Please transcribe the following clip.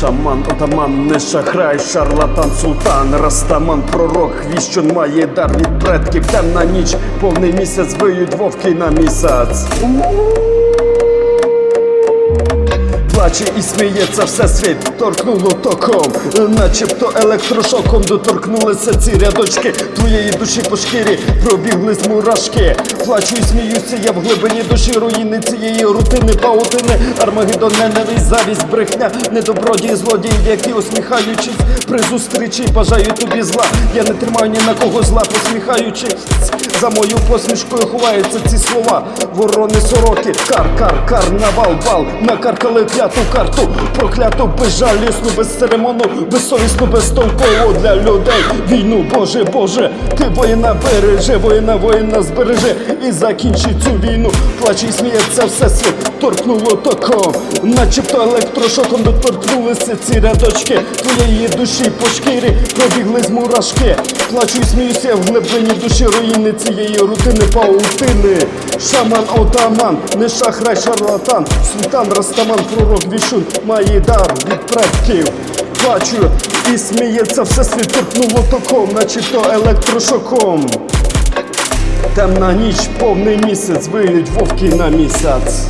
Шаман, отаман, не шахрай, шарлатан, султан, растаман, пророк, віщун має дар від предків, темна ніч, повний місяць, виють вовки на місяць. Плаче і сміється всесвіт, торкнуло током, начебто електрошоком доторкнулися ці рядочки твоєї душі по шкірі, пробігли з мурашки. Плачу і сміюся, я в глибині душі руїни цієї рутини, паутини, Армагеддон, ненависть, завість, брехня, недобродії, злодії, які усміхаючись при зустрічі бажають тобі зла. Я не тримаю ні на кого зла, посміхаючись. За мою посмішкою ховаються ці слова. Ворони сороки, кар, кар, карнавал, бал, накаркали п'яту карту, прокляту, безжалісну, безцеремонну, безсовісну, безтолкову для людей. Війну, Боже, Боже, ти воїна береже, воїна, воїна збереже і закінчи цю війну. Плаче і сміється всесвіт, торкнуло током, начебто електрошоком доторкнулися ці рядочки твоєї душі по шкірі, пробігли з мурашки. Плачу і сміюся в глибині душі руїни цієї рутини паутини. Шаман, отаман, не шахрай, шарлатан, султан, растаман, пророк, вішун, має дар від предків. Бачу і сміється всесвіт торкнуло током, начебто електрошоком. Темна ніч, повний місяць, виють вовки на місяць.